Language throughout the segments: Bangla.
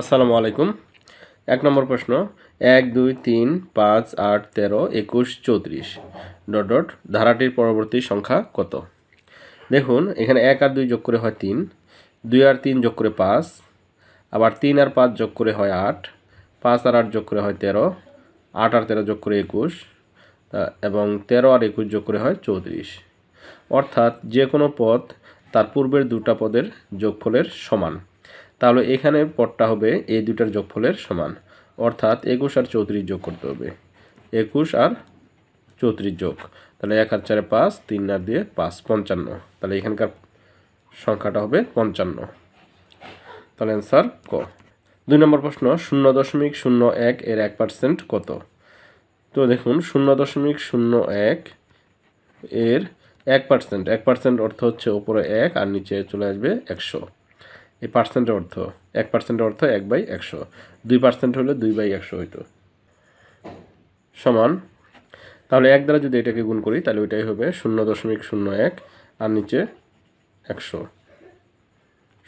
আসসালামু আলাইকুম। এক নম্বর প্রশ্ন, এক, দুই, তিন, পাঁচ, আট, তেরো, একুশ, চৌত্রিশ। ডট ডট, ধারাটির পরবর্তী সংখ্যা কত? দেখুন, এখানে এক আর দুই যোগ করে হয় তিন, দুই আর তিন যোগ করে পাঁচ, আবার তিন আর পাঁচ যোগ করে হয় আট, পাঁচ আর আট যোগ করে হয় তেরো, আট আর তেরো যোগ করে একুশ এবং তেরো আর একুশ যোগ করে হয় চৌত্রিশ। অর্থাৎ যে কোনো পদ তার পূর্বের দুটা পদের যোগফলের সমান। তাহলে এখানে পদটা হবে এই দুটার যোগফলের সমান। অর্থাৎ একুশ আর চৌত্রিশ যোগ করতে হবে। একুশ আর চৌত্রিশ যোগ। তাহলে এক আর চারে পাঁচ, তিন আর দিয়ে পাঁচ, পঞ্চান্ন। তাহলে এখানকার সংখ্যাটা হবে পঞ্চান্ন। তাহলে অ্যান্সার ক। দুই নম্বর প্রশ্ন, শূন্য দশমিক শূন্য এক এর এক পার্সেন্ট কত? তো দেখুন, শূন্য দশমিক শূন্য এক এর এক পার্সেন্ট এক পার্সেন্ট অর্থ হচ্ছে ওপরে এক আর নিচে চলে আসবে একশো। এই পার্সেন্টের অর্থ, এক পার্সেন্টের অর্থ এক বাই একশো। দুই পার্সেন্ট হলে দুই বাই একশো হইতো। সমান, তাহলে এক দ্বারা যদি এটাকে গুণ করি, তাহলে ওইটাই হবে শূন্য দশমিক শূন্য এক, আর নিচে একশো।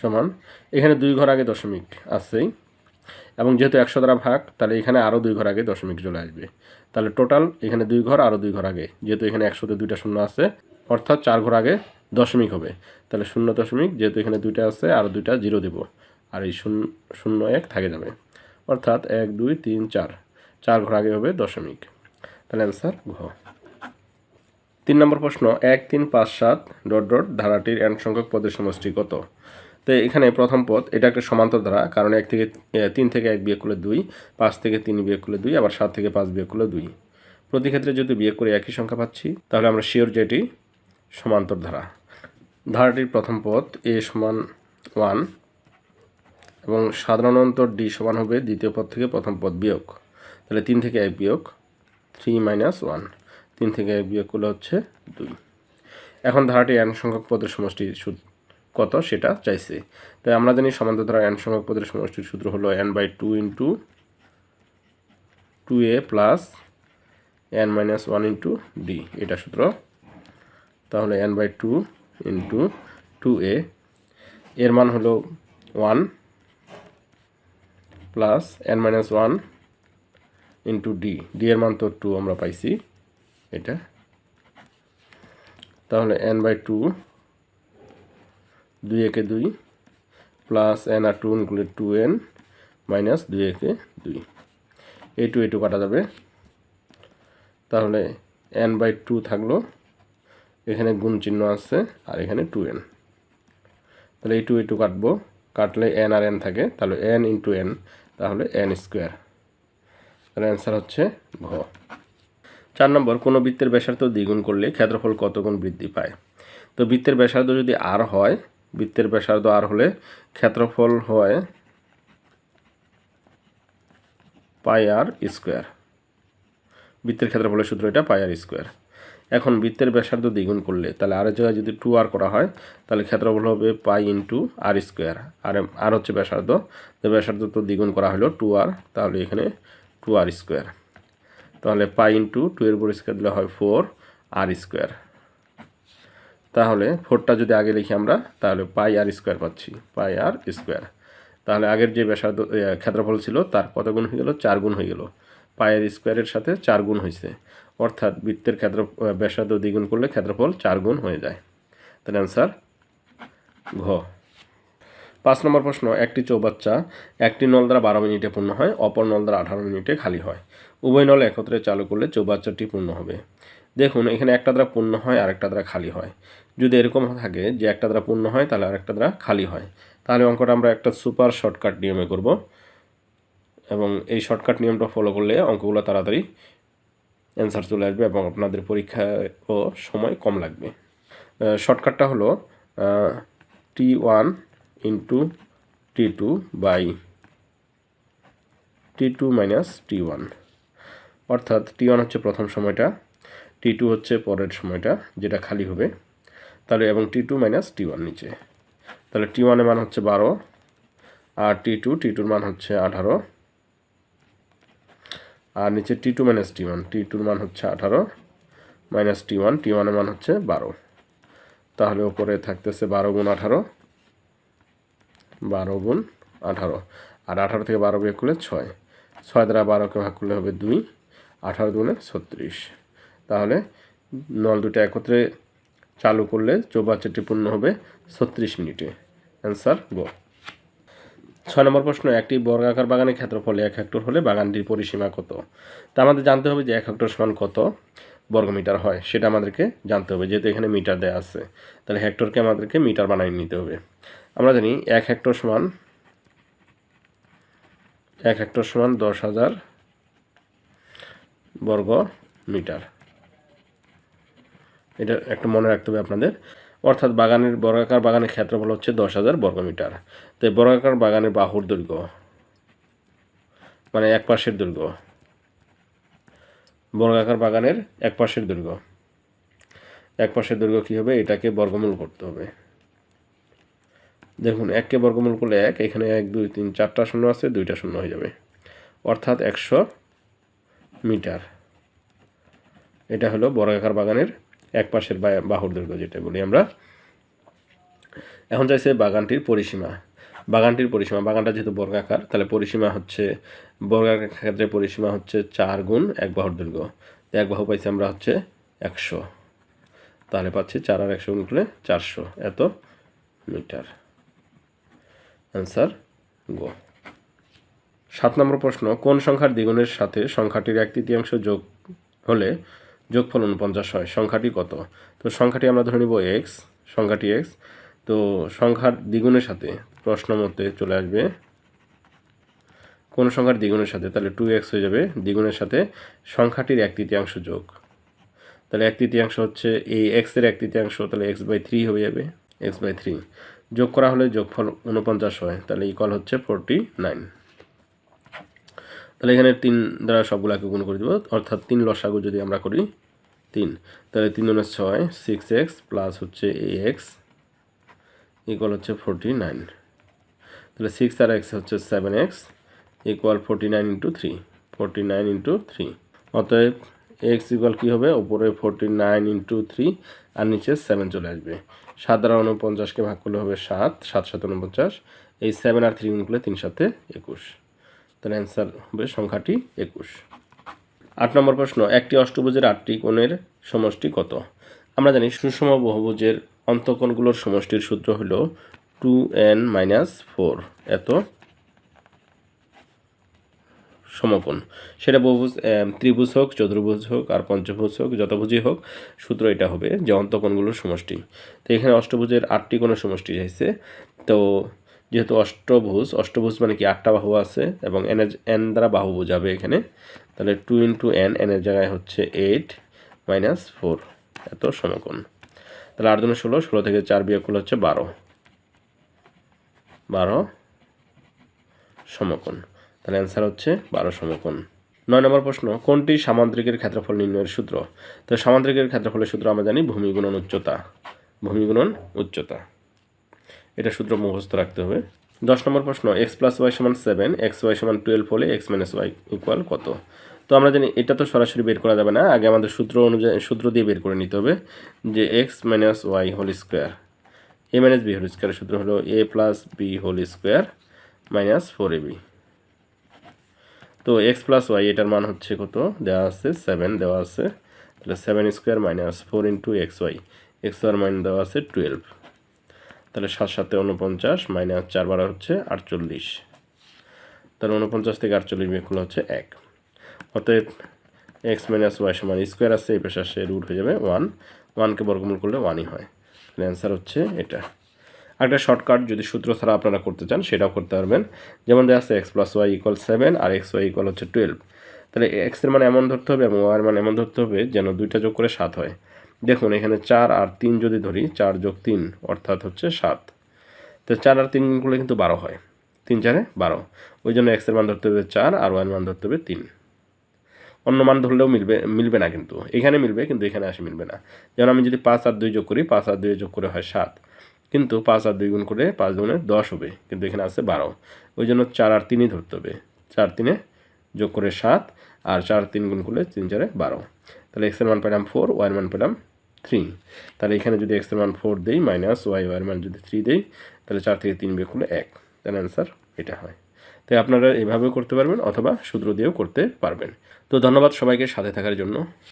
সমান, এখানে দুই ঘর আগে দশমিক আছেই, এবং যেহেতু একশো দ্বারা ভাগ, তাহলে এখানে আরও দুই ঘর আগে দশমিক চলে আসবে। তাহলে টোটাল এখানে দুই ঘর আরও দুই ঘর আগে, যেহেতু এখানে একশোতে দুইটা শূন্য আছে অর্থাৎ চার ঘর আগে দশমিক হবে। তাহলে শূন্য দশমিক, যেহেতু এখানে দুইটা আছে, আর দুইটা জিরো দেব। আর এই শূন্য শূন্য এক থাকে যাবে। অর্থাৎ এক, দুই, তিন, চার। চার ঘর আগে হবে দশমিক। তাহলে অ্যান্সার ঘ। তিন নম্বর প্রশ্ন, এক, তিন, পাঁচ, সাত, ডট ডট, ধারাটির এন সংখ্যক পদের সমষ্টি কত? তো এখানে প্রথম পদ, এটা একটা সমান্তর ধারা, কারণ এক থেকে তিন থেকে এক বিয়োগ করলে দুই, পাঁচ থেকে তিন বিয়োগ করলে দুই, আবার সাত থেকে পাঁচ বিয়োগ করলে দুই। প্রতি ক্ষেত্রে যদি বিয়োগ করে একই সংখ্যা পাচ্ছি, তাহলে আমরা শিওর যে এটি সমান্তর ধারা ধারাটির প্রথম পদ এ সমান ওয়ান এবং সাধারণ অন্তর ডি সমান হবে দ্বিতীয় পদ থেকে প্রথম পদ বিয়োগ। তাহলে তিন থেকে এক বিয়োগ, থ্রি মাইনাস ওয়ান। তিন থেকে এক বিয়োগ করলে হচ্ছে দুই। এখন ধারাটি এন সংখ্যক পদের সমষ্টি কত সেটা চাইছে। তাই আমরা জানি সমান্তর ধারা এন সংখ্যক পদের সমষ্টির সূত্র হলো n by two into two a plus n minus one into d এটা সূত্র তাহলে n by two into two a এর মান হলো one plus n minus one into d d এর মান তো টু আমরা পাইছি এটা। তাহলে এন বাই টু দুই একে দুই প্লাস এন আর two included two n minus দুই একে দুই। এই টু এই টু কাটা যাবে। তাহলে এন বাই টু থাকল এখানে গুণ চিহ্ন আছে আর এখানে টু এন তাহলে এই টু এই টু কাটবো। কাটলে এন আর এন থাকে, তাহলে এন ইন্টু এন তাহলে এন স্কোয়ার তাহলে অ্যান্সার হচ্ছে ঘ। চার নম্বর, কোনো বৃত্তের ব্যাসার্ধ দ্বিগুণ করলে ক্ষেত্রফল কত গুণ বৃদ্ধি পায়? তো বৃত্তের ব্যাসার্ধ যদি আর হয়, বৃত্তের ব্যাসার্ধ আর হলে ক্ষেত্রফল হয় পাই আর স্কোয়ার বৃত্তের ক্ষেত্রফলের সূত্র এটা পাই আর স্কোয়ার এখন বৃত্তের ব্যাসার্ধ দ্বিগুণ করলে, তাহলে আর জায়গায় যদি টু আর করা হয়, তাহলে ক্ষেত্রফল হবে পাই ইন্টু আর স্কোয়ার আর আর হচ্ছে ব্যাসার্ধ। তো ব্যাসার্ধ তো দ্বিগুণ করা হলো টু আর তাহলে এখানে টু আর স্কোয়ার তাহলে পাই ইন্টু টু এর উপর স্কোয়ার দিলে হয় ফোর আর স্কোয়ার তাহলে ফোরটা যদি আগে লিখি আমরা, তাহলে পাই আর স্কোয়ার পাচ্ছি পাই আর স্কোয়ার তাহলে আগের যে ব্যাসার্ধ ক্ষেত্রফল ছিল, তার কত গুণ হয়ে গেল? চার গুণ হয়ে গেল। পায়ের স্কোয়ারের সাথে চার গুণ হয়েছে। অর্থাৎ বৃত্তের ক্ষেত্র ব্যাসার্ধ দ্বিগুণ করলে ক্ষেত্রফল চার গুণ হয়ে যায়। তাহলে অ্যান্সার ঘ। পাঁচ নম্বর প্রশ্ন, একটি চৌবাচ্চা একটি নল দ্বারা বারো মিনিটে পূর্ণ হয়, অপর নল দ্বারা আঠারো মিনিটে খালি হয়। উভয় নল একত্রে চালু করলে চৌবাচ্চাটি পূর্ণ হবে। দেখুন, এখানে একটা দ্বারা পূর্ণ হয় আর একটা দ্বারা খালি হয়। যদি এরকম থাকে যে একটা দ্বারা পূর্ণ হয়, তাহলে আরেকটা দ্বারা খালি হয়। তাহলে অঙ্কটা আমরা একটা সুপার শর্টকাট নিয়মে করব। এবং এই শর্টকাট নিয়মটা ফলো করলে অঙ্কগুলো তাড়াতাড়ি অ্যান্সার চলে আসবে এবং আপনাদের পরীক্ষায়ও সময় কম লাগবে। শর্টকাটটা হলো t one into t two by t two minus t one অর্থাৎ টি ওয়ান হচ্ছে প্রথম সময়টা টি টু হচ্ছে পরের সময়টা, যেটা খালি হবে। তাহলে এবং t two minus t one নিচে। তাহলে টি ওয়ানের মান হচ্ছে বারো, আর টি টু টি টুর মান হচ্ছে আঠারো। আর নিচে t two minus t one t টুর মান হচ্ছে আঠারো মাইনাস টি ওয়ান টি ওয়ানের মান হচ্ছে বারো। তাহলে ওপরে থাকতেছে বারো গুণ আঠারো, বারো গুণ আঠারো। আর আঠারো থেকে বারো বিয়োগ করলে ছয়। ছয় দ্বারা বারোকে ভাগ করলে হবে দুই, আঠারো দুগুণে ছত্রিশ। তাহলে নল দুটো একত্রে চালু করলে চৌবাচ্চাটি পূর্ণ হবে ছত্রিশ মিনিটে। অ্যান্সার গো ছয় নম্বর প্রশ্ন, একটি বর্গাকার বাগানের ক্ষেত্রফল এক হেক্টর হলে বাগানটির পরিসীমা কত? তা আমাদের জানতে হবে যে এক হেক্টর সমান কত বর্গমিটার হয়, সেটা আমাদেরকে জানতে হবে, যেহেতু এখানে মিটার দেওয়া আছে। তাহলে হেক্টরকে আমাদেরকে মিটার বানিয়ে নিতে হবে। আমরা জানি এক হেক্টর সমান, এক হেক্টর সমান দশ হাজার বর্গ মিটার এটা একটা মনে রাখতে হবে আপনাদের। অর্থাৎ বাগানের, বর্গাকার বাগানের ক্ষেত্রফল হচ্ছে দশ হাজার বর্গমিটার তো এই বর্গাকার বাগানের বাহুর দৈর্ঘ্য মানে এক পাশের দৈর্ঘ্য, বর্গাকার বাগানের এক পাশের দৈর্ঘ্য। এক পাশের দৈর্ঘ্য কী হবে? এটাকে বর্গমূল করতে হবে। দেখুন, এককে বর্গমূল করলে এক, এখানে এক, দুই, তিন, চারটা শূন্য আছে, দুইটা শূন্য হয়ে যাবে। অর্থাৎ একশো মিটার। এটা হলো বর্গাকার বাগানের এক পাশের বাহুর দৈর্ঘ্য যেটা বলি আমরা। এখন চাইছে বাগানটির পরিসীমা। বাগানটির পরিসীমা, বাগানটা যেহেতু বর্গাকার, তাহলে পরিসীমা হচ্ছে বর্গাকার ক্ষেত্রে পরিসীমা হচ্ছে চার গুণ এক বাহুর দৈর্ঘ্য এক বাহু পাইছি আমরা হচ্ছে একশো। তাহলে পাচ্ছি চার আর একশো গুণ করলে চারশো। এত মিটার। অ্যান্সার গো। সাত নম্বর প্রশ্ন, কোন সংখ্যার দ্বিগুণের সাথে সংখ্যাটির এক তৃতীয়াংশ যোগ হলে যোগফল উনপঞ্চাশ হয়। সংখ্যাটি কত? তো সংখ্যাটি আমরা ধরে নিব এক্স সংখ্যাটি এক্স তো সংখ্যার দ্বিগুণের সাথে প্রশ্ন মতে চলে আসবে। কোন সংখ্যার দ্বিগুণের সাথে? তাহলে টু এক্স হয়ে যাবে। দ্বিগুণের সাথে সংখ্যাটির এক তৃতীয়াংশ যোগ। তাহলে এক তৃতীয়াংশ হচ্ছে এই এক্সের এক তৃতীয়াংশ, তাহলে এক্স বাই থ্রি হয়ে যাবে। এক্স বাই থ্রি যোগ করা হলে যোগফল উনপঞ্চাশ হয়। তাহলে ইকল হচ্ছে ফোরটি নাইন তাহলে এখানে তিন দ্বারা সবগুলোকে গুণ করে দেবো, অর্থাৎ তিন লসাগু যদি আমরা করি তিন, তাহলে তিন উনিশ ছয় সিক্স এক্স প্লাস হচ্ছে এ এক্স ইকুয়াল হচ্ছে ফোরটি নাইন তাহলে সিক্স আর এক্স হচ্ছে seven x equal forty nine into three forty nine into three অতএব এক্স ইকুয়াল কী হবে? ওপরে ফোরটি নাইন ইন্টু থ্রি আর নিচে সেভেন চলে আসবে। সাত দ্বারা উনপঞ্চাশকে ভাগ করলে হবে সাত সাত সাত উনপঞ্চাশ। এই সেভেন আর থ্রি গুণ করলে তিন সাথে একুশ। তাহলে অ্যান্সার হবে সংখ্যাটি একুশ। আট নম্বর প্রশ্ন, একটি অষ্টভুজের আটটি কোণের সমষ্টি কত? আমরা জানি সুষম বহুভুজের অন্তঃকোণগুলোর সমষ্টির সূত্র হল টু এন মাইনাস ফোর এত সমকোণ। সেটা বহুভুজ ত্রিভুজ হোক, চতুর্ভুজ হোক, আর পঞ্চভুজ হোক, যতভুজই হোক, সূত্র এটা হবে যে অন্তকোণগুলোর সমষ্টি। তো এখানে অষ্টভুজের আটটি কোণের সমষ্টি চাইছে তো যেহেতু অষ্টভুজ অষ্টভুজ মানে কি আটটা বাহু আছে এবং এন এন দ্বারা বাহু বোঝাবে এখানে, তাহলে টু ইন্টু এন এনের জায়গায় হচ্ছে এইট মাইনাস ফোর এত সমকোণ। তাহলে আট জনের ষোলো ষোলো থেকে চার বিয়োগ করলে হচ্ছে বারো। বারো সমকোণ, তাহলে অ্যান্সার হচ্ছে বারো সমকোণ। নয় নম্বর প্রশ্ন, কোনটি সামান্তরিকের ক্ষেত্রফল নির্ণয়ের সূত্র? তো সামান্তরিকের ক্ষেত্রফলের সূত্র আমরা জানি ভূমিগুণন উচ্চতা। ভূমিগুণন উচ্চতা। এটা সূত্র মুখস্থ রাখতে হবে। দশ নম্বর প্রশ্ন এক্স প্লাস ওয়াই সমান সেভেন এক্স ওয়াই সমান টুয়েলভ হলে এক্স মাইনাস ওয়াই ইকুয়াল কত? তো আমরা জানি এটা তো সরাসরি বের করা যাবে না, আগে আমাদের সূত্র অনুযায়ী, সূত্র দিয়ে বের করে নিতে হবে যে x minus y whole square a minus b whole স্কোয়ারের সূত্র হলো a plus b whole square minus four a b তো এক্স প্লাস ওয়াই এটার মান হচ্ছে কত? দেওয়া আছে সেভেন দেওয়া আছে তাহলে seven square minus four into x y x war মাইন দেওয়া আছে টুয়েলভ তাহলে সাত সাথে উনপঞ্চাশ মাইনাস চার বারো হচ্ছে আটচল্লিশ। তাহলে উনপঞ্চাশ থেকে আটচল্লিশ বিয়োগ হচ্ছে এক। অতএব এক্স মাইনাস ওয়াই সমান স্কোয়ার আছে, এই পেশা সে রুট হয়ে যাবে ওয়ান। ওয়ানকে বর্গমূল করলে ওয়ানই হয়। তাহলে অ্যান্সার হচ্ছে এটা। একটা শর্টকাট, যদি সূত্র ছাড়া আপনারা করতে চান, সেটাও করতে পারবেন। যেমন দেওয়া আছে, x plus y equal seven আর এক্স ওয়াই ইকুয়াল হচ্ছে টুয়েলভ তাহলে এক্সের মানে এমন ধরতে হবে এবং ওয়ার মানে এমন ধরতে হবে যেন দুইটা যোগ করে সাত হয়। দেখুন, এখানে চার আর তিন যদি ধরি, চার যোগ তিন, অর্থাৎ হচ্ছে সাত। তো চার আর তিন গুণ করলে কিন্তু বারো হয়। তিন চারে বারো। ওই জন্য এক্সের মান ধরতে হবে চার আর ওয়ান মান ধরতে হবে তিন। অন্য মান ধরলেও মিলবে মিলবে না কিন্তু। এখানে মিলবে, কিন্তু এখানে আসে মিলবে না। যেমন আমি যদি পাঁচ আর দুই যোগ করি, পাঁচ আর দুই যোগ করে হয় সাত। কিন্তু পাঁচ আর দুই গুণ করে পাঁচ দুগুণে দশ হবে, কিন্তু এখানে আছে বারো। ওই জন্য চার আর তিনই ধরতে হবে। চার তিনে যোগ করে সাত, আর চার তিন গুণ করলে তিন চারে বারো। তাহলে এক্সের মান পেলাম ফোর ওয়ার মান পেলাম থ্রি তাহলে এখানে যদি এক্সের মান ফোর দিই মাইনাস ওয়াই ওয়ার মান যদি থ্রি দিই, তাহলে চার থেকে তিন বের করলে এক। তাহলে অ্যান্সার এটা হয়। তাই আপনারা এভাবেও করতে পারবেন অথবা সূত্র দিয়েও করতে পারবেন। তো ধন্যবাদ সবাইকে সাথে থাকার জন্য।